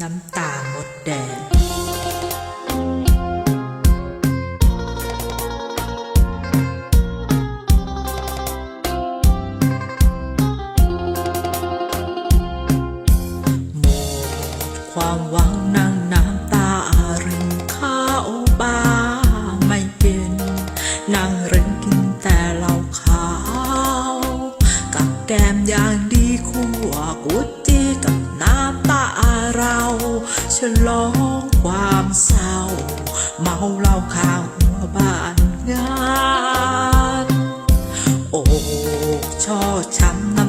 น้ำตาหมดแดง หมดความหวังนั่งน้ำตารินข้าวบา อย่างดีคู่กุจีกับน้ำตาเราฉลองความเศร้า เมาเหล้าข้าวหัวบ้านงาน โอ้ช่อช้ำ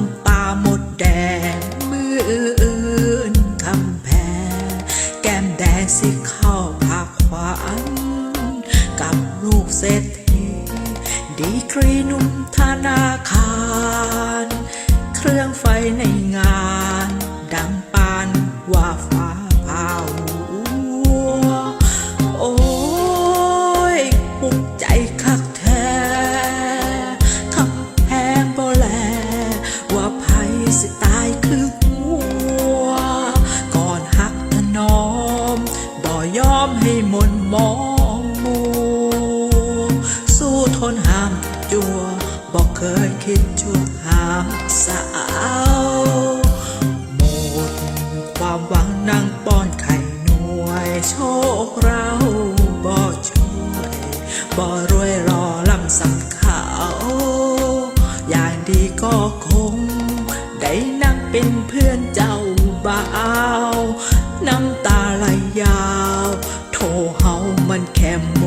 ยอมให้มนมองมัวสู้ทนห้ามจัวบอกเคยคิดชั่วหามสาวหมดความหวังนั่งป้อนไข่หน่วยโชคเราบ่ช่วยบ่รวยรอลำสำขาวอย่างดีก็คง ได้นั่งเป็นเพื่อนเจ้าบ่าวน้ำตาไหลยา โทรเฮามันแค่โม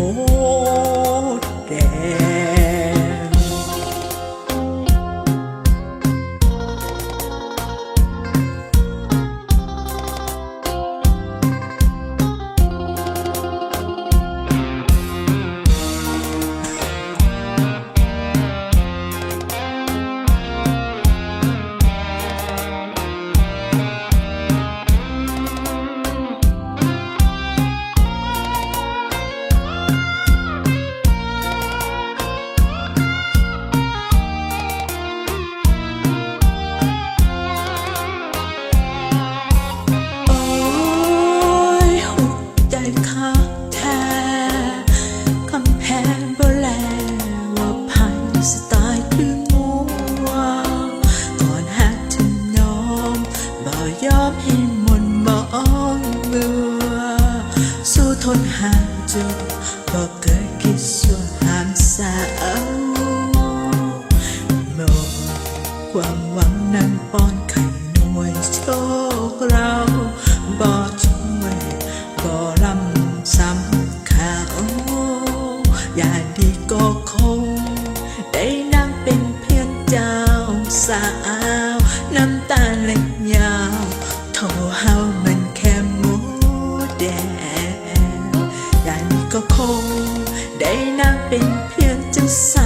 ยอมให้มนมองเมือสู้ทนห่างจนบ่เคยคิดส่วนหางสาวหมดความหวังนั่งป้อนไข่หน่วยโชคเราบ่ช่วยบ่ลำซ้ำข่าวอย่าดีก็คง ได้นั่งเป็นเพียงเจ้าสาว น้ำตาเล็ ก็คง ได้นั่งเป็นเพียงจังสา